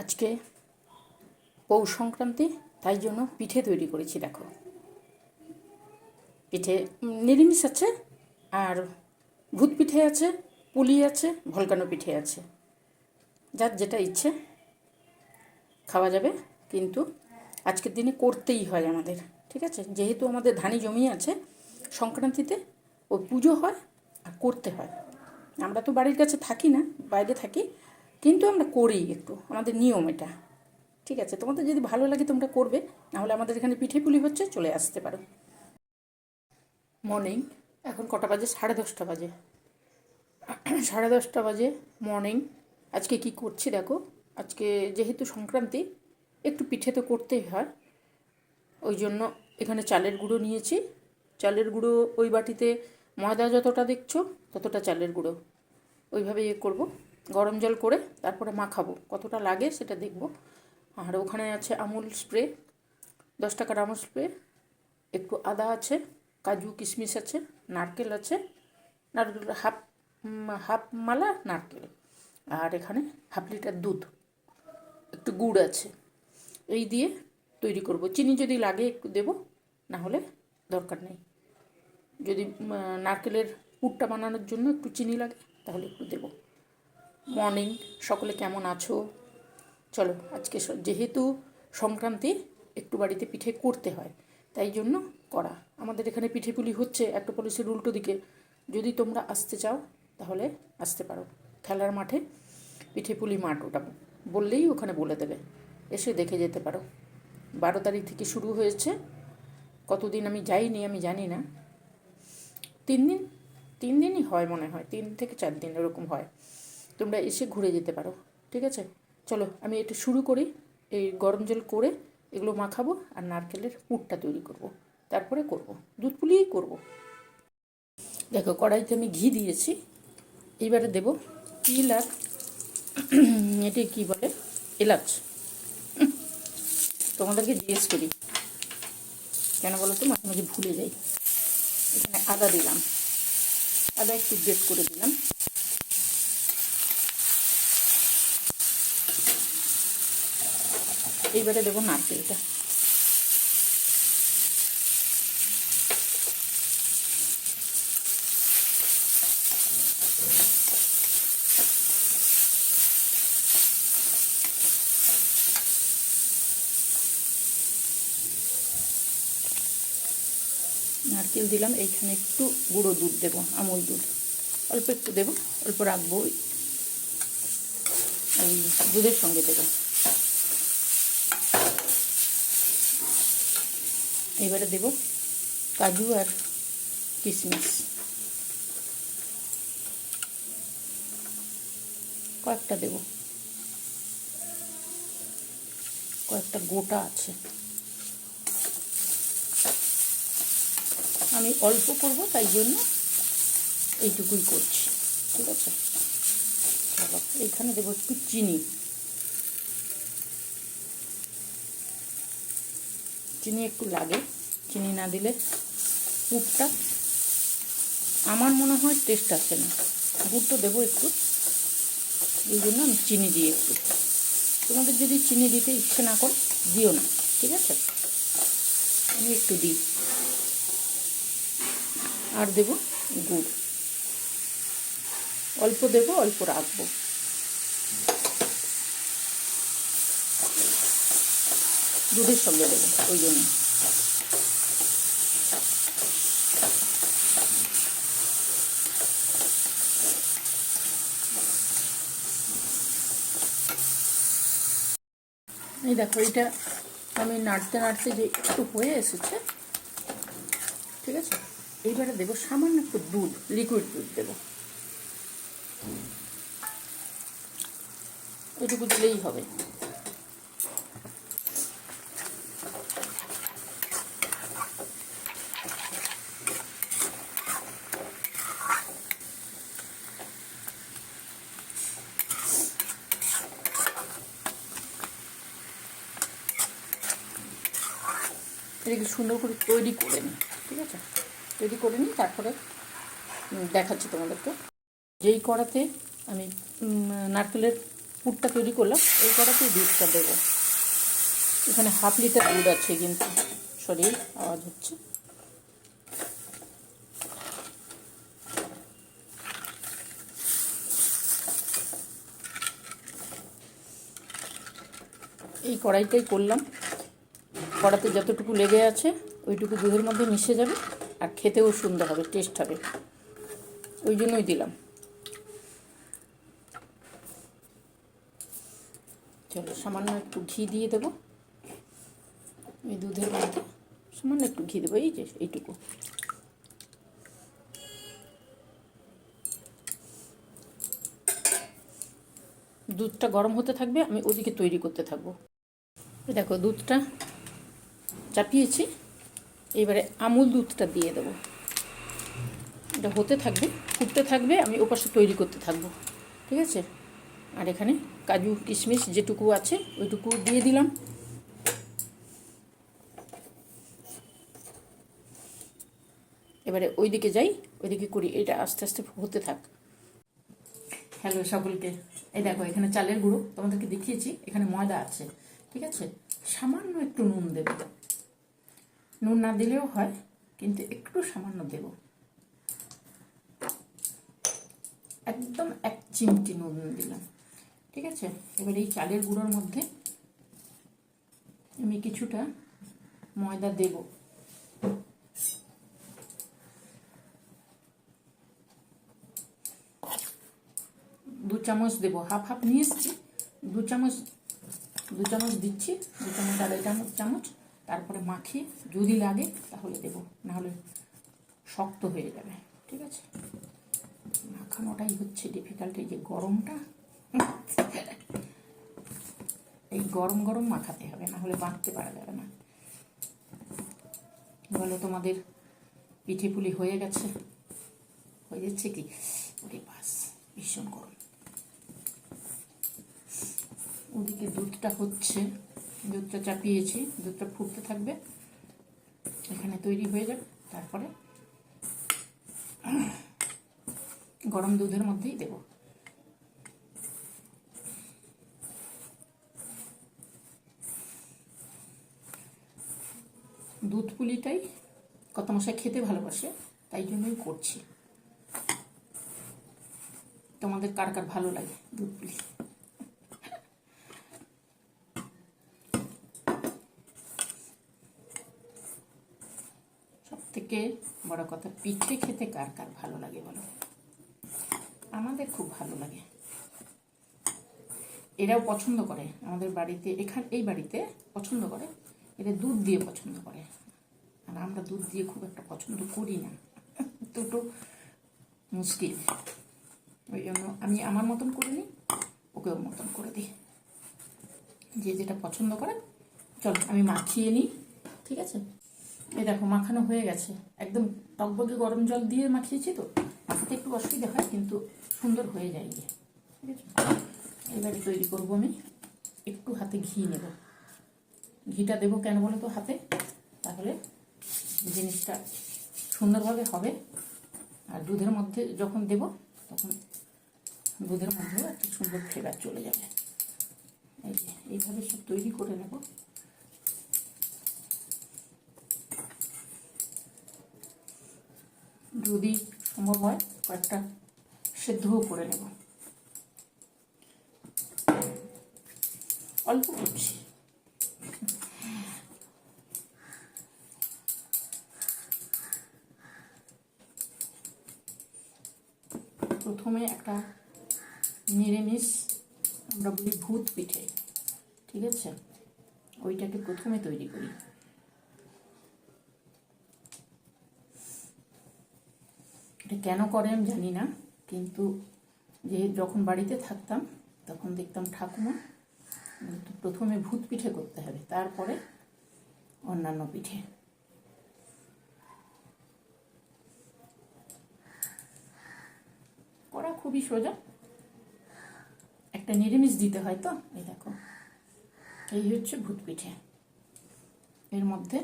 আজকে পৌষ সংক্রান্তি, তাই জন্য পিঠে তৈরি করেছি, দেখো। পিঠে নিরামিষ আছে, আর ভূত পিঠে আছে, পুলি আছে, ভলকানো পিঠে আছে। যার যেটা ইচ্ছে খাওয়া যাবে, কিন্তু আজকের দিনে করতেই হয় আমাদের, ঠিক আছে? যেহেতু আমাদের ধানি জমি আছে, সংক্রান্তিতে ওই পুজো হয় আর করতে হয়। আমরা তো বাড়ির কাছে থাকি না, বাইরে থাকি কিন্তু আমরা করি একটু, আমাদের নিয়ম এটা। ঠিক আছে, তোমাদের যদি ভালো লাগে তোমরা করবে, নাহলে আমাদের এখানে পিঠে পুলি হচ্ছে, চলে আসতে পারো। মর্নিং এখন কটা বাজে? সাড়ে দশটা বাজে। সাড়ে দশটা বাজে মর্নিং আজকে কি করছি দেখো, আজকে যেহেতু সংক্রান্তি, একটু পিঠে তো করতেই হয়। ওই জন্য এখানে চালের গুঁড়ো নিয়েছি। চালের গুঁড়ো ওই বাটিতে ময়দা যতটা দেখছ, ততটা চালের গুঁড়ো। ওইভাবে ইয়ে করব। গরম জল করে তারপরে মাখাবো। কতটা লাগে সেটা দেখব। আর ওখানে আছে আমুল স্প্রে, দশ টাকার আমুল স্প্রে, একটু আদা আছে, কাজু কিশমিশ আছে, নারকেল আছে, নারকেল হাফ হাফ মালা নারকেল। আর এখানে হাফ লিটার দুধ, একটু গুড় আছে। এই দিয়ে তৈরি করব। চিনি যদি লাগে একটু দেবো, না হলে দরকার নেই। যদি নারকেলের পুরটা বানানোর জন্য একটু চিনি লাগে, তাহলে একটু দেবো। মর্নিং, সকলে কেমন আছো? চলো, আজকে যেহেতু সংক্রান্তি, একটু বাড়িতে পিঠে করতে হয়, তাই জন্য করা। আমাদের এখানে পিঠে পুলি হচ্ছে একটা পলিসির উল্টো দিকে। যদি তোমরা আসতে চাও, তাহলে আসতে পারো। খেলার মাঠে পিঠে পুলি মাঠ ওটা বললেই ওখানে বলে দেবে। এসে দেখে যেতে পারো। বারো তারিখ থেকে শুরু হয়েছে। কতদিন আমি যাইনি, আমি জানি না। তিন দিন, তিন দিনই হয় মনে হয়। তিন থেকে চার দিন এরকম হয়। তোমরা এসে ঘুরে যেতে পারো, ঠিক আছে? চলো, আমি এটা শুরু করি। এই গরম জল করে এগুলো মাখাবো আর নারকেলের পুরটা তৈরি করব। তারপরে করব। দুধ পুলিয়েই করব। দেখো, কড়াইতে আমি ঘি দিয়েছি। এইবারে দেব তিল আর এটি কি বলে? এলাচ। তোমাদেরকে জিজ্ঞেস করি। কেন বলো তো? মাঝে মাঝে ভুলে যাই। এখানে আদা দিলাম। আদা একটু গ্রেট করে দিলাম। এইবারে দেবো নারকেলটা। নারকেল দিলাম, এইখানে একটু গুঁড়ো দুধ দেবো, আমুল দুধ। অল্প একটু দেবো, অল্প রাখব ওই দুধের সঙ্গে দেবো। এবারে দেব কাজু আর কিশমিশ কয়েকটা দেব। কয়েকটা গোটা আছে। আমি অল্প করব, তাই জন্য এইটুকুই করছি, ঠিক আছে? এইখানে দেবো একটু চিনি। চিনি একটু লাগে, চিনি না দিলে পুরটা আমার মনে হয় টেস্ট আসে না। গুড় তো দেবো একটু, এই জন্য আমি চিনি দিই একটু। তোমাদের যদি চিনি দিতে ইচ্ছে না করে, দিও না, ঠিক আছে? আমি একটু দিই। আর দেব গুড়। অল্প দেবো, অল্প রাখব। দুধের সঙ্গে দেবো, ওই জন্য। এই দেখো এটা আমি নাড়তে নাড়তে যে একটু হয়ে এসেছে, ঠিক আছে? এইবারে দেবো সামান্য একটু দুধ লিকুইড দুধ দেবো। এটুকু দিলেই হবে। এটাকে সুন্দর করে তৈরি করে নিই, ঠিক আছে? তৈরি করে নিই, তারপরে দেখাচ্ছি তোমাদেরকে। যেই কড়াতে আমি নারকেলের পুরটা তৈরি করলাম, এই কড়াতেই দুধটা দেবো। এখানে হাফ লিটার দুধ আছে কিন্তু, সরি আওয়াজ হচ্ছে। এই কড়াইটাই করলাম। কড়াতে যতটুকু লেগে আছে, ওইটুকু দুধের মধ্যে মিশে যাবে আর খেতেও সুন্দর হবে টেস্ট হবে। ওই জন্যই দিলাম। চলো, সামান্য একটু ঘি দিয়ে দেবো। এই দুধের মধ্যে সামান্য একটু ঘি দেবো, এই যে, এইটুকু। দুধটা গরম হতে থাকবে, আমি ওদিকে তৈরি করতে থাকব। দেখো, দুধটা চাপিয়েছি। এবারে আমুল দুধটা দিয়ে দেবো। এটা হতে থাকবে, ফুটতে থাকবে, আমি ওপাশে তৈরি করতে থাকব। ঠিক আছে? আর এখানে কাজু, কিশমিশ যেটুকু আছে, ওইটুকু দিয়ে দিলাম। এবারে ওইদিকে যাই, ওইদিকে করি। এটা আস্তে আস্তে হতে থাক। হ্যালো সকলকে। এই দেখো, এখানে চালের গুঁড়ো তোমাদেরকে দেখিয়েছি। এখানে ময়দা আছে। ঠিক আছে? সামান্য একটু নুন দেবে। নুন না দিলেও হয়, কিন্তু একটু সামান্য দেব। একদম এক চিমটি নুন দিলাম। ঠিক আছে? এবার এই চালের গুঁড়োর মধ্যে আমি কিছুটা ময়দা দেব। দু চামচ দেবো, হাফ হাফ নিয়ে এসছি দু চামচ দু চামচ দিচ্ছি, দু চামচ আড়াই চামচ চামচ। তারপরে মাখিয়ে যদি লাগে তাহলে দেবো, নাহলে শক্ত হয়ে যাবে, ঠিক আছে? মাখানোটাই হচ্ছে ডিফিকাল্ট এই যে গরমটা। এই গরম গরম মাখাতে হবে না হলে বাঁধতে পারা যাবে না। বলো তোমাদের পিঠে পুলি হয়ে গেছে? হয়ে যাচ্ছে কি? ওরে বাস, ভীষণ গরম। ওদিকে দুধটা হচ্ছে দুধটা চাপিয়েছি, দুধটা ফুটতে থাকবে। এখানে তৈরি হয়ে যাবে তারপরে গরম দুধের মধ্যেই দেব। দুধ পুলিটাই কত মশাই খেতে ভালোবাসে, তাই জন্যই করছি। তোমাদের কার কার ভালো লাগে দুধ পুলি সব থেকে বড় কথা, পিঠে খেতে কার কার ভালো লাগে বলো? আমাদের খুব ভালো লাগে। এরাও পছন্দ করে, আমাদের বাড়িতে, এখান, এই বাড়িতে পছন্দ করে, এরা দুধ দিয়ে পছন্দ করে। আর আমরা দুধ দিয়ে খুব একটা পছন্দ করি না। দুটো মুশকিল। ওই জন্য আমি আমার মতন করে নিই ওকে ওর মতন করে দিই। যে যেটা পছন্দ করে, চলো আমি মাখিয়ে নিই, ঠিক আছে? এই দেখো, মাখানো হয়ে গেছে। একদম টকবকে গরম জল দিয়ে মাখিয়েছি তো, মাখাতে একটু অসুবিধা হয়, কিন্তু সুন্দর হয়ে যায় গিয়ে। ঠিক আছে? এবারে তৈরি করব আমি। একটু হাতে ঘি নেব। ঘিটা দেবো কেন বলো তো হাতে? তাহলে জিনিসটা সুন্দরভাবে হবে। আর দুধের মধ্যে যখন দেব, তখন দুধের মধ্যেও একটা সুন্দর ফ্লেভার চলে যাবে। এই যে, এইভাবে সব তৈরি করে নেব। যদি সম্ভব হয়, কয়েকটা সেদ্ধও করে নেব। অল্প করছি। প্রথমে একটা নিরামিষ, আমরা বলি ভূত পিঠে, ঠিক আছে? ওইটাকে প্রথমে তৈরি করি। এটা কেন করে আমি জানি না, কিন্তু যে যখন বাড়িতে থাকতাম, তখন দেখতাম ঠাকুমা প্রথমে ভূত পিঠে করতে হবে, তারপরে অন্যান্য পিঠে। করা খুবই সোজা। একটা নিরামিষ দিতে হয় তো, এই দেখো। এই হচ্ছে ভূত পিঠে। এর মধ্যে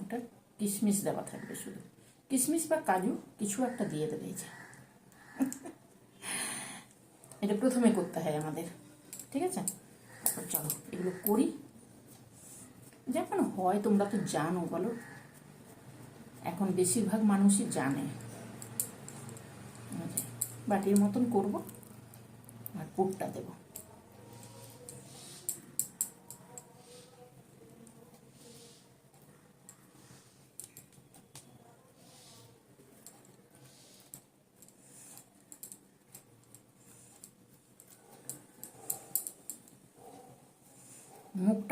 একটা কিশমিশ দেওয়া থাকবে শুধু। কিশমিশ বা কাজু কিছু একটা দিয়ে দেবে এই যে। এটা প্রথমে করতে হয় আমাদের ঠিক আছে? তারপর চলো এগুলো করি। যেমন হয় তোমরা তো জানো বলো। এখন বেশিরভাগ মানুষই জানে। বাটির মতন করব আর পুরটা দেব।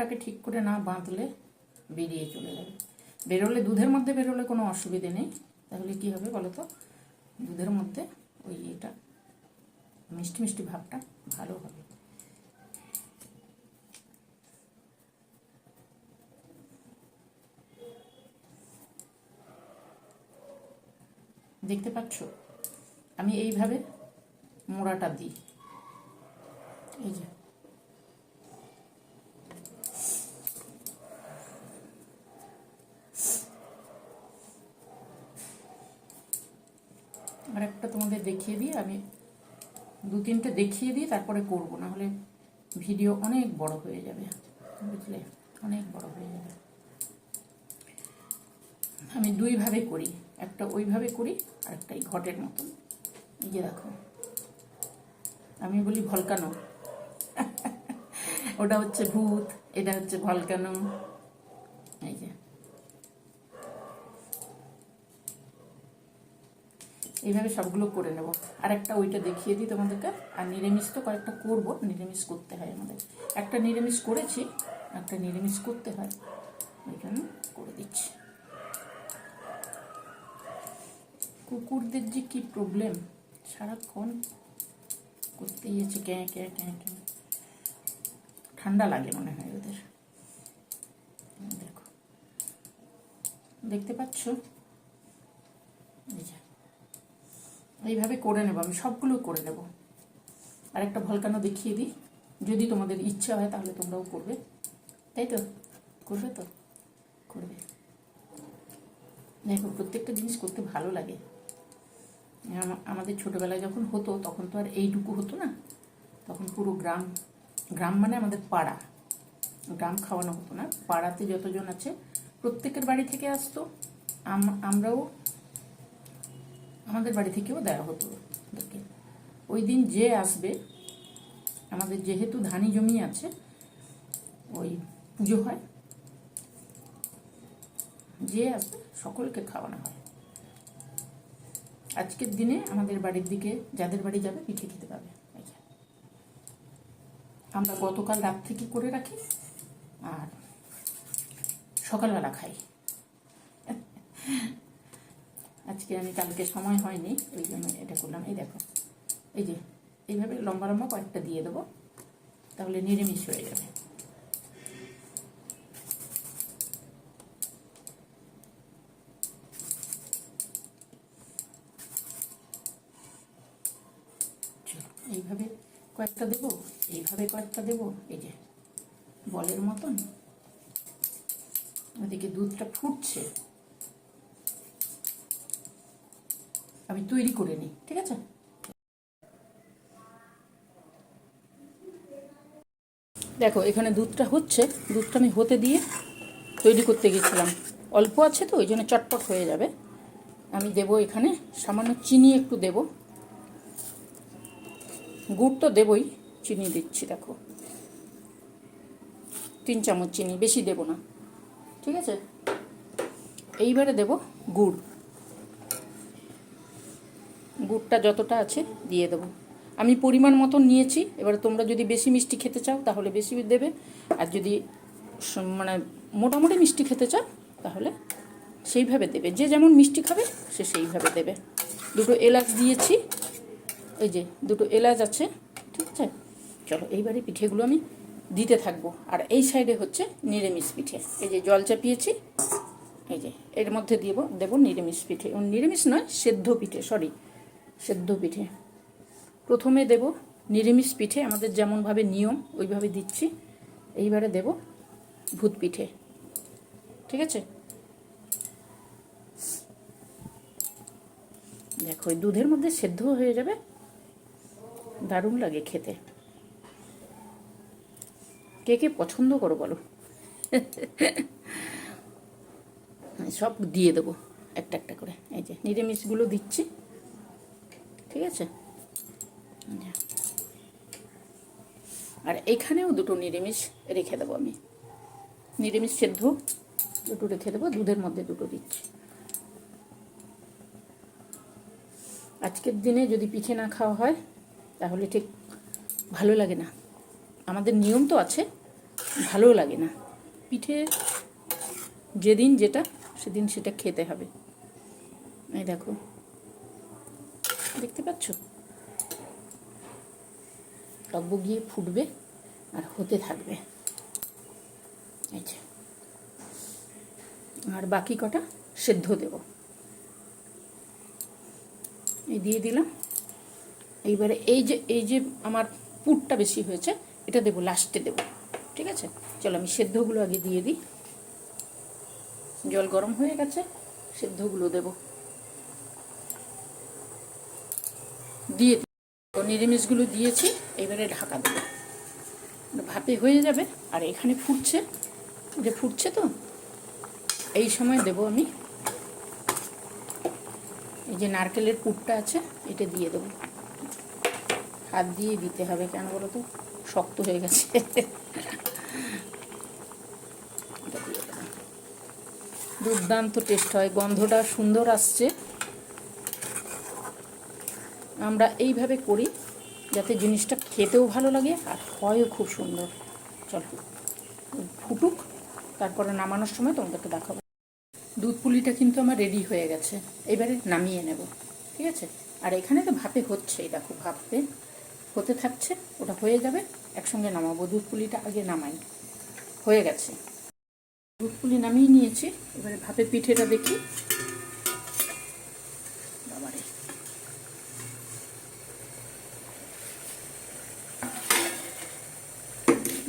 মুখটাকে ঠিক করে না বাঁধলে বেরিয়ে চলে যাবে। বেরোলে দুধের মধ্যে বেরোলে কোনো অসুবিধে নেই। তাহলে কি হবে বলো তো দুধের মধ্যে ওই এটা, মিষ্টি মিষ্টি ভাবটা ভালো হবে। দেখতে পাচ্ছ? আমি এইভাবে মোড়াটা দিই। এই যে আর একটা তোমাদের দেখিয়ে দিই আমি দু তিনটে দেখিয়ে দিই তারপরে করব না হলে ভিডিও অনেক বড় হয়ে যাবে, বুঝলে? অনেক বড় হয়ে যাবে। আমি দুইভাবে করি, একটা ওইভাবে করি আর একটা এই ঘটের মতন। এই যে দেখো, আমি বলি ভলকানো। ওটা হচ্ছে ভূত, এটা হচ্ছে ভলকানো এই যে এইভাবে সবগুলো করে নেব। আর একটা ওইটা দেখিয়ে দিই তোমাদেরকে। আর নিরামিষ তো কয়েকটা করব, নিরামিষ করতে হয় আমাদের। একটা নিরামিষ করেছি, একটা নিরামিষ করতে হয়। ওই জন্য করে দিচ্ছি। কুকুরদের যে কি প্রবলেম সারাক্ষণ করতেই আছে, ক্যাঁ ক্যাঁ ক্যাঁ ক্যাঁ। ঠান্ডা লাগে মনে হয় ওদের। দেখো। দেখতে পাচ্ছ এই যে এইভাবে করে নেব, আমি সবগুলো করে নেব। আর একটা ভলকানো দেখিয়ে দিই। যদি তোমাদের ইচ্ছা হয় তাহলে তোমরাও করবে। তাই তো? করবে তো? করবে। দেখো, প্রত্যেকটা জিনিস করতে ভালো লাগে। আমাদের ছোটোবেলায় যখন হতো, তখন তো আর এইটুকু হতো না। তখন পুরো গ্রাম গ্রাম মানে আমাদের পাড়া। গ্রাম খাওয়ানো হতো না। পাড়াতে যতজন আছে, প্রত্যেকের বাড়ি থেকে আসতো। আম- আমরাও আমাদের বাড়ি থেকেও দেওয়া হতো ওদেরকে। ওই দিন যে আসবে, আমাদের যেহেতু ধানি জমি আছে, ওই পুজো হয়। যে আসবে, সকলকে খাওয়ানো হয়। আজকের দিনে আমাদের বাড়ির দিকে যাদের বাড়ি যাবে, পিঠে খেতে পাবে। আমরা গতকাল রাত থেকে করে রাখি? আর সকালবেলা খাই। আজকে আমি, কালকে সময় হয়নি, ওই জন্য এটা করলাম। এই দেখো, এই যে, এইভাবে লম্বা লম্বা কয়েকটা দিয়ে দেবো, তাহলে নিরামিষ হয়ে যাবে। এইভাবে কয়েকটা দেবো, এইভাবে কয়েকটা দেবো, এই যে, বলের মতন। ওদিকে দুধটা ফুটছে। আমি তৈরি করে নিই, ঠিক আছে? দেখো, এখানে দুধটা হচ্ছে, দুধটা আমি হতে দিয়ে তৈরি করতে গেছিলাম। অল্প আছে তো, ওই জন্য চটপট হয়ে যাবে। আমি দেব এখানে সামান্য চিনি একটু দেব। গুড় তো দেবই, চিনি দিচ্ছি, দেখো। তিন চামচ চিনি, বেশি দেব না, ঠিক আছে? এইবারে দেব গুড়। গুড়টা যতটা আছে দিয়ে দেবো। আমি পরিমাণ মতন নিয়েছি, এবারে তোমরা যদি বেশি মিষ্টি খেতে চাও তাহলে বেশি দেবে। আর যদি মানে মোটামুটি মিষ্টি খেতে চাও তাহলে সেইভাবে দেবে। যে যেমন মিষ্টি খাবে সে সেইভাবে দেবে। দুটো এলাচ দিয়েছি। এই যে দুটো এলাচ আছে, ঠিক আছে? চলো এইবারে পিঠেগুলো আমি দিতে থাকব। আর এই সাইডে হচ্ছে নিরামিষ পিঠে। এই যে জল চাপিয়েছি, এই যে এর মধ্যে দিব, দেবো নিরামিষ পিঠে। নিরামিষ নয়, সেদ্ধ পিঠে সরি সেদ্ধ পিঠে। প্রথমে দেব নিরামিষ পিঠে, আমাদের যেমনভাবে নিয়ম, ওইভাবে দিচ্ছি। এইবারে দেব ভূত পিঠে। ঠিক আছে? দেখো, ওই দুধের মধ্যে সেদ্ধ হয়ে যাবে। দারুণ লাগে খেতে। কে কে পছন্দ করো বলো? সব দিয়ে দেবো একটা একটা করে। এই যে নিরামিষগুলো দিচ্ছি। ঠিক আছে? আর এখানেও দুটো নিরামিষ রেখে দেবো আমি। নিরামিষ সেদ্ধ দুটো রেখে দেবো, দুধের মধ্যে দুটো দিচ্ছি। আজকের দিনে যদি পিঠে না খাওয়া হয়, তাহলে ঠিক ভালো লাগে না। আমাদের নিয়ম তো আছে, ভালো লাগে না। পিঠে যেদিন যেটা, সেদিন সেটা খেতে হবে। এই দেখো। দেখতে পাচ্ছ? টব্ব গিয়ে ফুটবে আর হতে থাকবে। আর বাকি কটা সেদ্ধ দেব। এই দিয়ে দিলাম। এইবারে এই যে এই যে আমার পুরটা বেশি হয়েছে, এটা দেবো, লাস্টে দেবো। ঠিক আছে? চলো আমি সেদ্ধগুলো আগে দিয়ে দিই। জল গরম হয়ে গেছে, সেদ্ধগুলো দেব। দিয়ে নিরামিষগুলো দিয়েছি, এবারে ঢাকা দেবো। ভাপে হয়ে যাবে, আর এখানে ফুটছে। যে ফুটছে তো, এই সময় দেব আমি। এই যে নারকেলের পুরটা আছে, এটা দিয়ে দেবো। হাত দিয়ে দিতে হবে কেন বলো তো? শক্ত হয়ে গেছে। দুর্দান্ত টেস্ট হয়, গন্ধটা সুন্দর আসছে। আমরা এইভাবে করি যাতে জিনিসটা খেতেও ভালো লাগে আর হয়ও খুব সুন্দর। চলো, ফুটুক, তারপরে নামানোর সময় তোমাদেরকে দেখাবো। দুধ পুলিটা কিন্তু আমার রেডি হয়ে গেছে। এবারে নামিয়ে নেব, ঠিক আছে? আর এখানে তো ভাপে হচ্ছে দেখো ভাপে হতে থাকছে, ওটা হয়ে যাবে, একসঙ্গে নামাবো। দুধ পুলিটা আগে নামাই। হয়ে গেছে। দুধ পুলি নামিয়ে নিয়েছি, এবারে ভাপে পিঠেটা দেখি।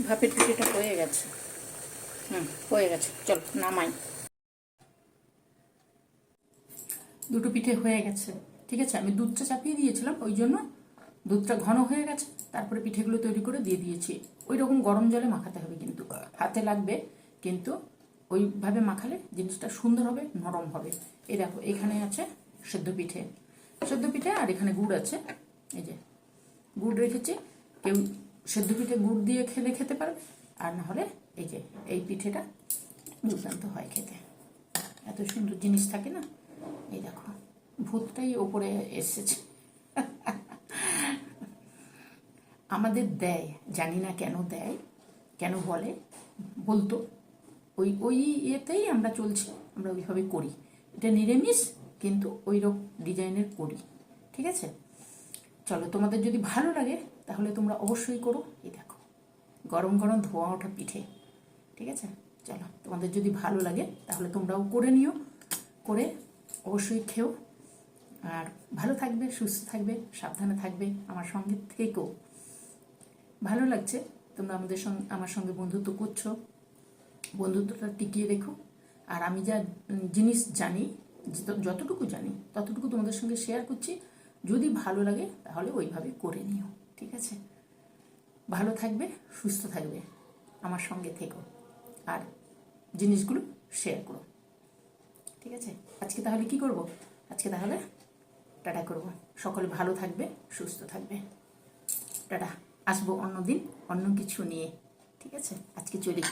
ভাপের পিঠেটা হয়ে গেছে। হুম, হয়ে গেছে। চল, নামাই। দুটো পিঠে হয়ে গেছে। ঠিক আছে? আমি দুধটা চাপিয়ে দিয়েছিলাম, ওই জন্য দুধটা ঘন হয়ে গেছে। তারপরে পিঠেগুলো তৈরি করে দিয়ে দিয়েছি। ওই রকম গরম জলে মাখাতে হবে কিন্তু। হাতে লাগবে, কিন্তু ওইভাবে মাখালে জিনিসটা সুন্দর হবে, নরম হবে। এই দেখো, এখানে আছে সেদ্ধ পিঠে। সেদ্ধ পিঠে আর এখানে গুড় আছে। এই যে, গুড় রেখেছি। কেউ সেদ্ধ পিঠে গুড় দিয়ে খেলে খেতে পারবে। আর না হলে এই যে, এই পিঠেটা দুর্দান্ত হয় খেতে। এত সুন্দর জিনিস থাকে না? এই দেখো, ভূতটাই ওপরে এসেছে। আমাদের দেয়, জানি না কেন দেয়, কেন বলে, বলতো। ওই ওই ইয়েতেই আমরা চলছি, আমরা ওইভাবে করি। এটা নিরামিষ, কিন্তু ওই রকম ডিজাইনের করি। ঠিক আছে? চলো, তোমাদের যদি ভালো লাগে তাহলে তোমরা অবশ্যই করো। এই দেখো, গরম গরম ধোয়া ওঠা পিঠে। ঠিক আছে? চলো, তোমাদের যদি ভালো লাগে, তাহলে তোমরাও করে নিও। করে অবশ্যই খেও। আর ভালো থাকবে, সুস্থ থাকবে, সাবধানে থাকবে আমার সঙ্গে থেকেও ভালো লাগছে, তোমরা আমাদের সঙ্গে, আমার সঙ্গে বন্ধুত্ব করছ। বন্ধুত্বটা টিকিয়ে রেখো। আর আমি যা জিনিস জানি যতটুকু জানি, ততটুকু তোমাদের সঙ্গে শেয়ার করছি। যদি ভালো লাগে, তাহলে ওইভাবে করে নিও। ঠিক আছে? ভালো থাকবে, সুস্থ থাকবে। আমার সঙ্গে থেকো। আর জিনিসগুলো শেয়ার করো। ঠিক আছে? আজকে তাহলে কি করব? আজকে তাহলে টাটা করব। সকলে ভালো থাকবে, সুস্থ থাকবে। টাটা। আসব অন্য দিন, অন্য কিছু নিয়ে। ঠিক আছে? আজকে চলি।